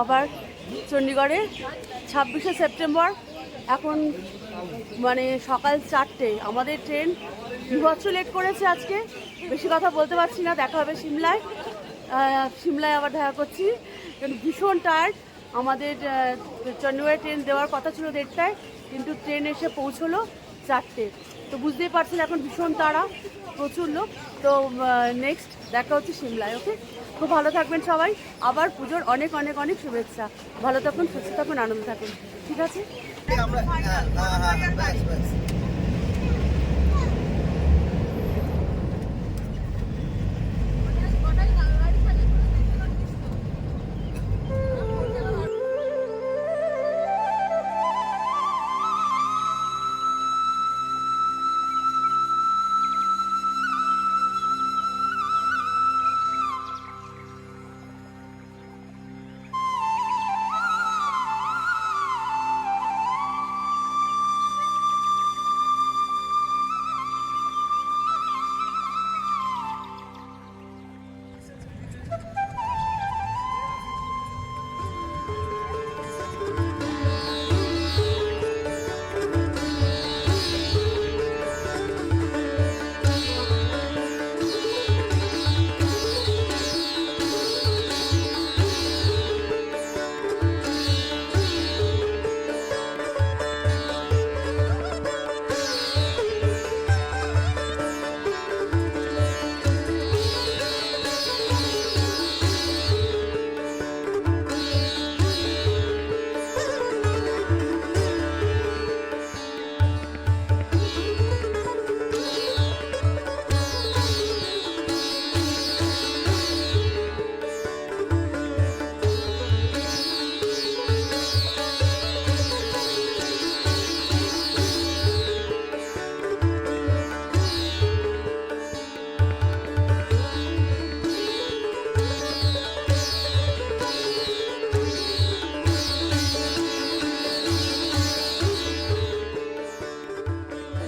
আবার চণ্ডীগড়ে ছাব্বিশে সেপ্টেম্বর। এখন মানে সকাল চারটে। আমাদের ট্রেন বিভৎস লেট করেছে আজকে। বেশি কথা বলতে পারছি না, দেখা হবে সিমলায়। সিমলায় আবার দেখা করছি। ভীষণ টায়ার্ড আমাদের চণ্ডীগড়ে ট্রেন দেওয়ার কথা ছিল দেড়টায়, কিন্তু ট্রেন এসে পৌঁছলো চারটে। তো বুঝতেই পারছেন এখন ভীষণ তাড়া প্রচুর লোক তো নেক্সট দেখা হচ্ছে সিমলায় ওকে খুব ভালো থাকবেন সবাই আবার পুজোর অনেক অনেক অনেক শুভেচ্ছা ভালো থাকুন সুস্থ থাকুন আনন্দ থাকুন ঠিক আছে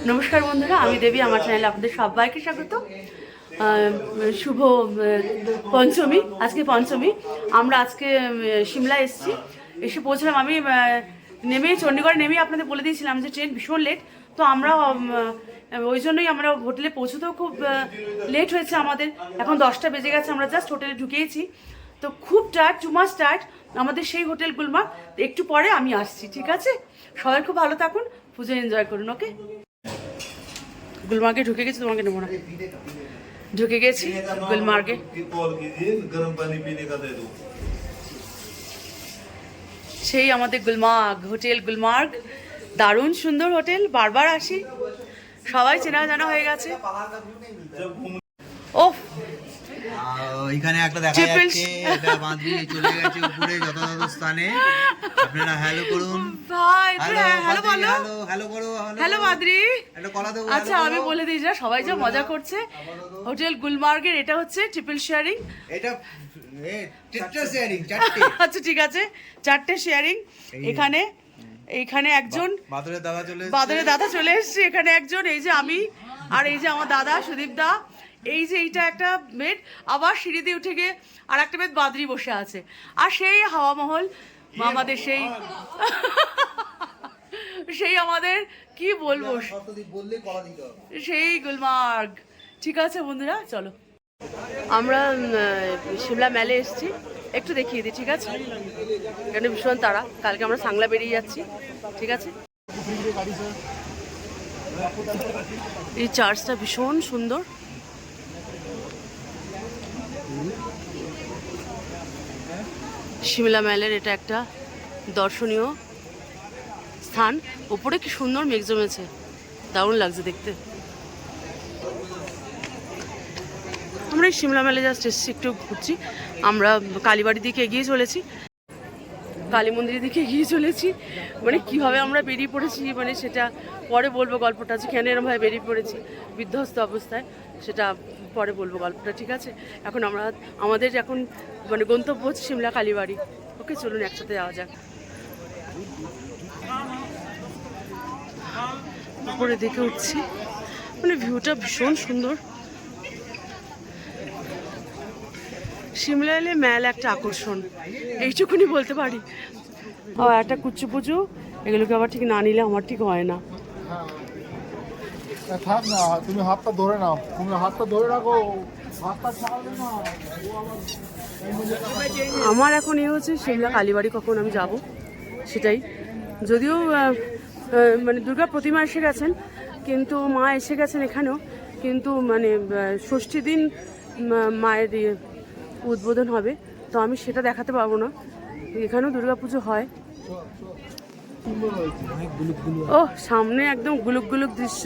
নমস্কার বন্ধুরা, আমি দেবী, আমার চ্যানেলে আপনাদের সবাইকে স্বাগত। শুভ পঞ্চমী, আজকে পঞ্চমী। আমরা আজকে সিমলা এসেছি। এসে পৌঁছলাম। আমি নেমে, চণ্ডীগড় নেমে আপনাদের বলে দিয়েছিলাম যে ট্রেন ভীষণ লেট তো আমরা ওই জন্যই আমরা হোটেলে পৌঁছতেও খুব লেট হয়েছে আমাদের। এখন দশটা বেজে গেছে, আমরা জাস্ট হোটেলে ঢুকিয়েছি তো খুব টায়ার্ড টু মাস আমাদের সেই হোটেল গুলমা একটু পরে আমি আসছি, ঠিক আছে? সবাই খুব ভালো থাকুন, পুজো এনজয় করুন ওকে গুলমার্গে ঢুকে গেছি, তোমাকে নেব না। ঢুকে গেছি, গুলমার্গে। সেই আমাদের গুলমার্গ, হোটেল গুলমার্গ। দারুণ সুন্দর হোটেল, বারবার আসি। সবাই চেনা জানা হয়ে গেছে। ও এখানে একটা দেখা যাচ্ছে এটা চলে গেছে উপরে যথাযথ স্থানে। আপনারা হ্যালো করুন। ভাই হ্যালো বলো। হ্যালো করো হ্যালো আচ্ছা আমি বলে দিই যা সবাই যা মজা করছে। হোটেল গুলমার্গের এটা হচ্ছে ট্রিপল শেয়ারিং এটা শেয়ারিং আচ্ছা ঠিক আছে। চারটে শেয়ারিং এখানে এইখানে একজন বাদরের দাদা চলে এসেছে। বাদরে দাদা চলে এসেছে। এখানে একজন এই যে আমি আর এই যে আমার দাদা সুদীপ দা। এই যে এইটা একটা বেড আবার সিঁড়ি দিয়ে উঠে গিয়ে আর একটা বেড বাদরি বসে আছে। আর সেই হাওয়া মহল আমাদের সেই সেই আমাদের কি বলব? শতদ্বীপ বললে কলা দিতে হবে। সেই গুলমার্গ। ঠিক আছে বন্ধুরা চলো। আমরা সিমলা মেলে এসেছি। একটু দেখিয়ে দিই ঠিক আছে? এখানে ভীষণ তারা কালকে আমরা সাংলা বেরিয়ে যাচ্ছি ঠিক আছে? এই চার্চটা ভীষণ সুন্দর। সিমলা মেলের এটা একটা দর্শনীয় স্থান। ওপরে কি সুন্দর মেঘ জমেছে। দারুণ লাগছে দেখতে। আমরা এই সিমলা মেলে জাস্ট এসেছি, একটু ঘুরছি। আমরা কালীবাড়ির দিকে এগিয়ে চলেছি। কালী মন্দিরের দিকে এগিয়ে চলেছি। মানে কীভাবে আমরা বেরিয়ে পড়েছি মানে সেটা পরে বলব গল্পটা যে কেন এরমভাবে বেরিয়ে পড়েছি, বিধ্বস্ত অবস্থায়, সেটা পরে বলব গল্পটা, ঠিক আছে? এখন আমরা, আমাদের এখন মানে গন্তব্য হচ্ছে সিমলা কালীবাড়ি। ওকে, চলুন একসাথে যাওয়া যাক। উপরে দেখে উঠছি। মানে ভিউটা ভীষণ সুন্দর। সিমলা এলে মেল একটা আকর্ষণ। এইটুকুনি বলতে পারি? ও একটা কুচু এগুলোকে আবার ঠিক না নিলে আমার ঠিক হয় না। থাক না তুমি হাতটা ধরে নাও। তুমি হাতটা ধরে রাখো হাতটা ছাড়বে না। আমার এখন এই হচ্ছে সিমলা কালীবাড়ি কখন আমি যাব সেটাই। যদিও মানে দুর্গা প্রতিমা এসে গেছেন কিন্তু মা এসে গেছেন এখানেও কিন্তু মানে ষষ্ঠী দিন মায়ের ইয়ে উদ্বোধন হবে তো আমি সেটা দেখাতে পারব না। এখানেও দুর্গা পুজো হয়। ও সামনে একদম গুলুক গুলুক দৃশ্য।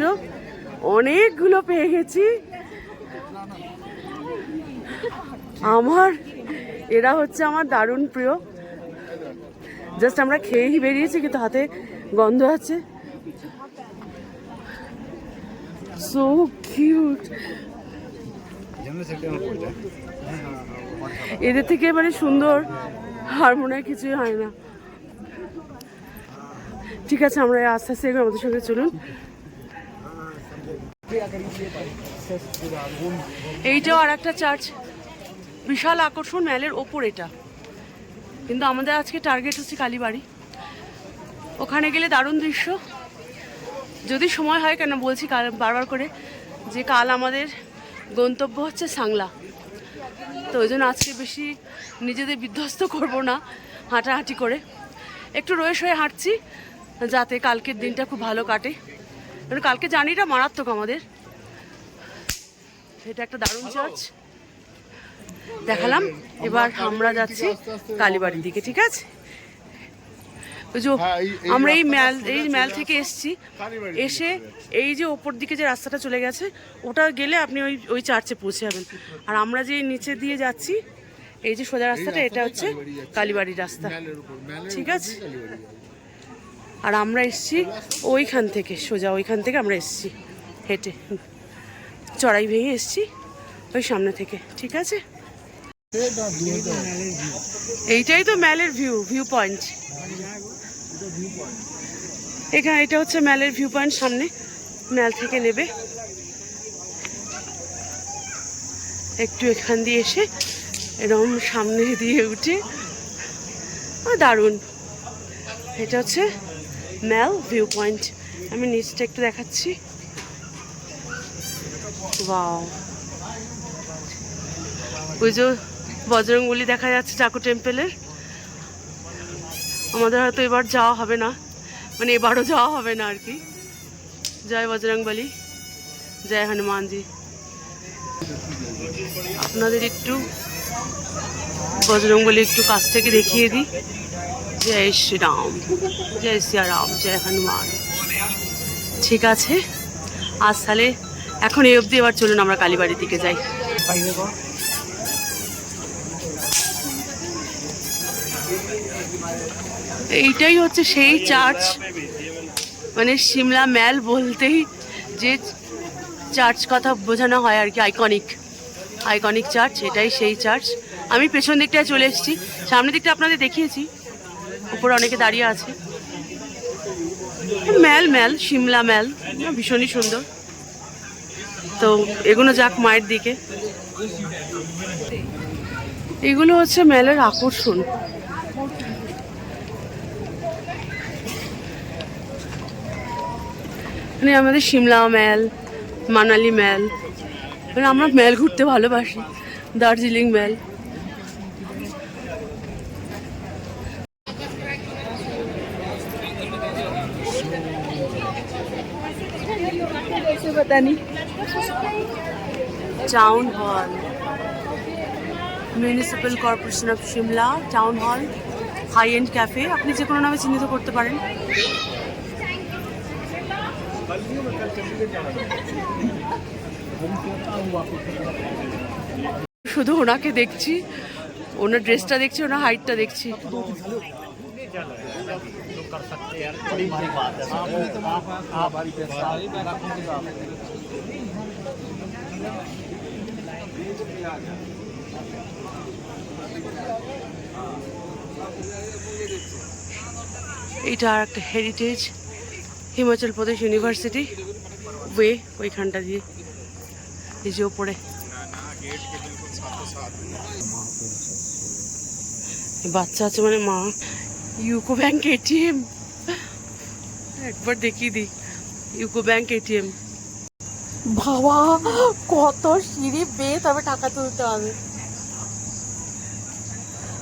অনেকগুলো পেয়ে গেছি আমার, এরা হচ্ছে আমার দারুণ প্রিয়। জাস্ট আমরা খেয়েই বেরিয়েছি, কিন্তু হাতে গন্ধ আছে। সো কিউট এদের থেকে মানে সুন্দর আর মনে হয় কিছুই হয় না। ঠিক আছে, আমরা আস্তে আস্তে আমাদের সঙ্গে চলুন। এইটাও আর একটা চার্চ বিশাল আকর্ষণ ম্যালের ওপর এটা। কিন্তু আমাদের আজকে টার্গেট হচ্ছে কালীবাড়ি। ওখানে গেলে দারুণ দৃশ্য। যদি সময় হয় কেন বলছি বারবার করে, যে কাল আমাদের গন্তব্য হচ্ছে সাংলা। তো ওই জন্য আজকে বেশি নিজেদের বিধ্বস্ত করব না, হাঁটাহাঁটি করে। একটু রয়ে শয়ে হাঁটছি, যাতে কালকের দিনটা খুব ভালো কাটে। কারণ কালকে জার্নিটা মারাত্মক আমাদের। এটা একটা দারুণ চার্চ। দেখালাম এবার আমরা যাচ্ছি কালীবাড়ির দিকে ঠিক আছে? হ্যাঁ, আমরা এই ম্যাল এই ম্যাল থেকে এসছি। এসে এই যে ওপর দিকে যে রাস্তাটা চলে গেছে ওটা গেলে আপনি ওই ওই চার্চে পৌঁছে যাবেন। আর আমরা যে নিচে দিয়ে যাচ্ছি এই যে সোজা রাস্তাটা এটা হচ্ছে কালীবাড়ির রাস্তা। ঠিক আছে। আর আমরা এসছি ওইখান থেকে, সোজা ওইখান থেকে আমরা এসছি হেঁটে। চড়াই ভেঙে এসছি ওই সামনে থেকে, ঠিক আছে। এইটাই তো ম্যালের ভিউ ভিউ পয়েন্ট। এখানে এটা হচ্ছে ম্যালের ভিউ পয়েন্ট, সামনে ম্যাল থেকে নেবে। একটু এখান দিয়ে এসে এরকম সামনে দিয়ে উঠে দারুণ। এটা হচ্ছে ম্যাল ভিউ পয়েন্ট আমি নিচটা একটু দেখাচ্ছি। ওই যে বজরংবলী দেখা যাচ্ছে চাকু টেম্পেলের। আমাদের হয়তো এবার যাওয়া হবে না। মানে এবারও যাওয়া হবে না আর কি। জয় বজরংবলী। জয় হনুমানজি। আপনাদের একটু বজরংবলী একটু কাছ থেকে দেখিয়ে দিই। জয় শ্রীরাম, জয় সিয়ারাম, জয় হনুমান। ঠিক আছে? আজ তাহলে এখন এই অবধি এবার চলুন আমরা কালীবাড়ির দিকে যাই। এইটাই হচ্ছে সেই চার্চ। মানে সিমলা ম্যাল বলতেই যে চার্চ কথা বোঝানো হয় আর কি, আইকনিক। আইকনিক চার্চ, এটাই সেই চার্চ। আমি পেছন দিকটায় চলে এসেছি। সামনের দিকটা আপনাদের দেখিয়েছি। উপরে অনেকে দাঁড়িয়ে আছে। ম্যাল ম্যাল সিমলা ম্যাল, ভীষণই সুন্দর। তো এগুলো যাক মায়ের দিকে। এগুলো হচ্ছে ম্যালের আকর্ষণ। মানে আমাদের সিমলা ম্যাল, মানালি ম্যাল মানে আমরা ম্যাল ঘুরতে ভালোবাসি, Darjeeling mall. Town hall municipal corporation of Shimla town hall high end cafe আপনি যে কোনো নামে চিহ্নিত করতে পারেন। শুধু ওনাকে দেখছি, ওনার ড্রেসটা দেখছি, ওনার হাইটটা দেখছি। এটা আর একটা heritage Himachal Pradesh university way ওইখানটা দিয়ে এই যে ওপরে। বাচ্চা আছে মানে মা। ইউকো ব্যাংক এটিএম একবার দেখিয়ে দিই ইউকো ব্যাংক এটিএম বাবা কত সিঁড়ি বেয়ে তবে টাকা তুলতে হবে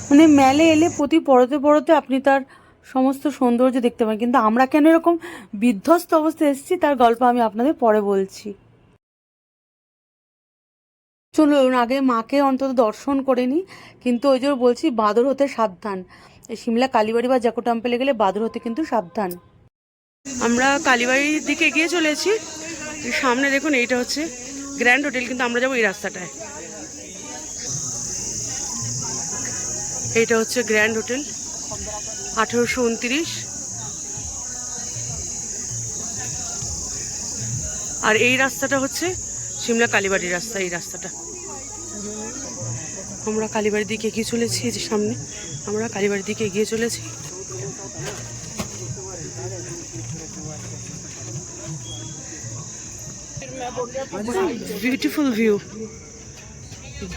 মানে মেলে এলে প্রতি পড়তে পড়তে আপনি তার সমস্ত সৌন্দর্য দেখতে পান, কিন্তু আমরা কেন এরকম বিধ্বস্ত অবস্থায় এসেছি, তার গল্প আমি আপনাদের পরে বলছি। চলুন, আগে মাকে অন্তত দর্শন করে নিই। কিন্তু ওই জন্য বলছি, বাদর হতে সাবধান। সিমলা, কালীবাড়ি বা জ্যাকো টেম্পলে গেলে বাদর হতে কিন্তু সাবধান। আমরা কালীবাড়ির দিকে এগিয়ে চলেছি। সামনে দেখুন, এইটা হচ্ছে গ্র্যান্ড হোটেল, কিন্তু আমরা যাব এই রাস্তাটায়। এইটা হচ্ছে গ্র্যান্ড হোটেল, আঠেরোশো উনত্রিশ। আর এই রাস্তাটা হচ্ছে সিমলা কালীবাড়ির রাস্তা, এই রাস্তাটা। আমরা কালীবাড়ির দিকে এগিয়ে চলেছি যে সামনে। আমরা কালীবাড়ির দিকে এগিয়ে চলেছি। Beautiful view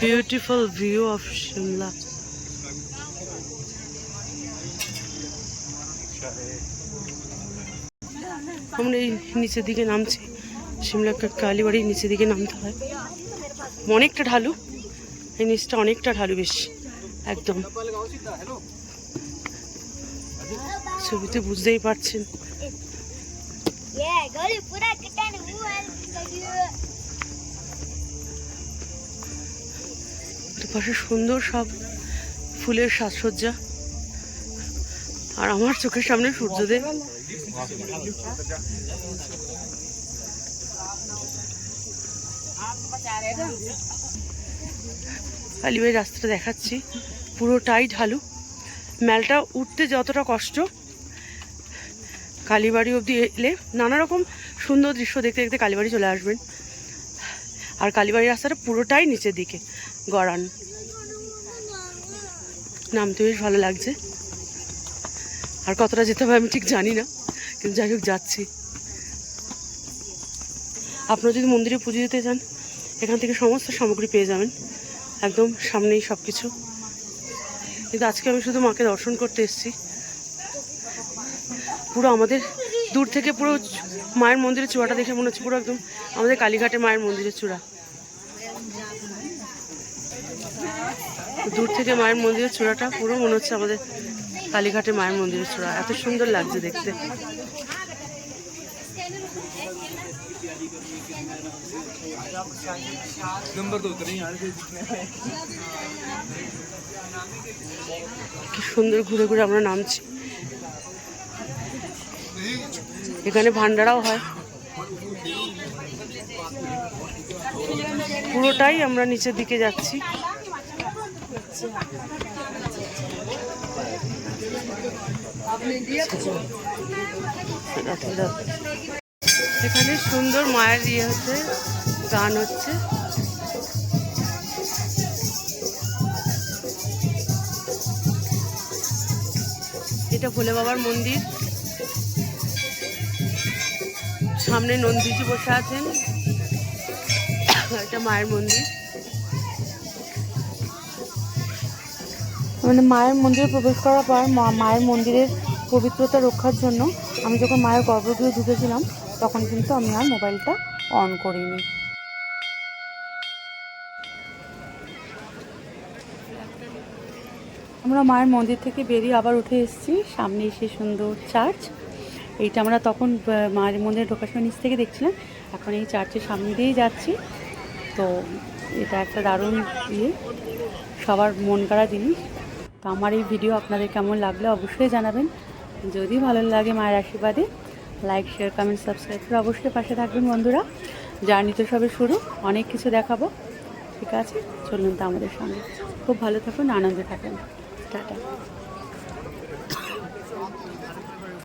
beautiful view of shimla. আমরা এই নিচের দিকে নামছি। সিমলা কা- কালীবাড়ির নিচের দিকে নামতে হয়। অনেকটা ঢালু। এই নিচটা অনেকটা ঢালু বেশ, একদম। ছবিতে বুঝতেই পারছেন. দুপাশে সুন্দর সব ফুলের সাজসজ্জা। আর আমার চোখের সামনে সূর্যদেব। কালীবাড়ির রাস্তাটা দেখাচ্ছি। পুরোটাই ঢালু। মেলটা উঠতে যতটা কষ্ট, কালীবাড়ি অবধি এলে নানা রকম সুন্দর দৃশ্য দেখতে দেখতে কালীবাড়ি চলে আসবেন। আর কালীবাড়ির রাস্তাটা পুরোটাই নিচের দিকে, গড়ান। নামতে বেশ ভালো লাগছে। আর কতটা যেতে হবে আমি ঠিক জানি না, কিন্তু যাই হোক যাচ্ছি। আপনারা যদি মন্দিরে পুজো দিতে চান, এখান থেকে সমস্ত সামগ্রী পেয়ে যাবেন। একদম সামনেই সব কিছু কিন্তু আজকে আমি শুধু মাকে দর্শন করতে এসেছি। পুরো আমাদের দূর থেকে পুরো মায়ের মন্দিরের চূড়াটা দেখে মনে হচ্ছে পুরো একদম আমাদের কালীঘাটে মায়ের মন্দিরের চূড়া। দূর থেকে মায়ের মন্দিরের চূড়াটা পুরো মনে হচ্ছে আমাদের কালীঘাটে মায়ের মন্দিরের চূড়া। এত সুন্দর লাগছে দেখতে। কি সুন্দর ঘুরে ঘুরে আমরা নামছি এখানে ভান্ডারাও হয় পুরোটাই আমরা নিচের দিকে যাচ্ছি রাতে। এখানে সুন্দর মায়ের ইয়ে হচ্ছে, গান হচ্ছে। এটা ভোলে বাবার মন্দির। সামনে নন্দীজি বসে আছেন। এটা মায়ের মন্দির। মানে মায়ের মন্দিরে প্রবেশ করার পর মায়ের মন্দিরের পবিত্রতা রক্ষার জন্য আমি যখন মায়ের গর্ভগৃহে ঢুকেছিলাম তখন কিন্তু আমি আর মোবাইলটা অন করিনি। আমরা মায়ের মন্দির থেকে বেরিয়ে আবার উঠে এসেছি, সামনে এসে সুন্দর চার্চ। এইটা আমরা তখন মায়ের মন্দিরে ঢোকার সময় নিচ থেকে দেখছিলাম। এখন এই চার্চের সামনে দিয়েই যাচ্ছি। তো এটা একটা দারুণ ইয়ে সবার মন করা জিনিস। তো আমার এই ভিডিও আপনাদের কেমন লাগলে অবশ্যই জানাবেন। যদি ভালো লাগে মায়ের আশীর্বাদে লাইক শেয়ার কমেন্ট সাবস্ক্রাইব করে অবশ্যই পাশে থাকবেন বন্ধুরা। জার্নি তো সবে শুরু, অনেক কিছু দেখাবো। ঠিক আছে? চলুন তো আমাদের সঙ্গে। খুব ভালো থাকুন, আনন্দে থাকুন। টাটা।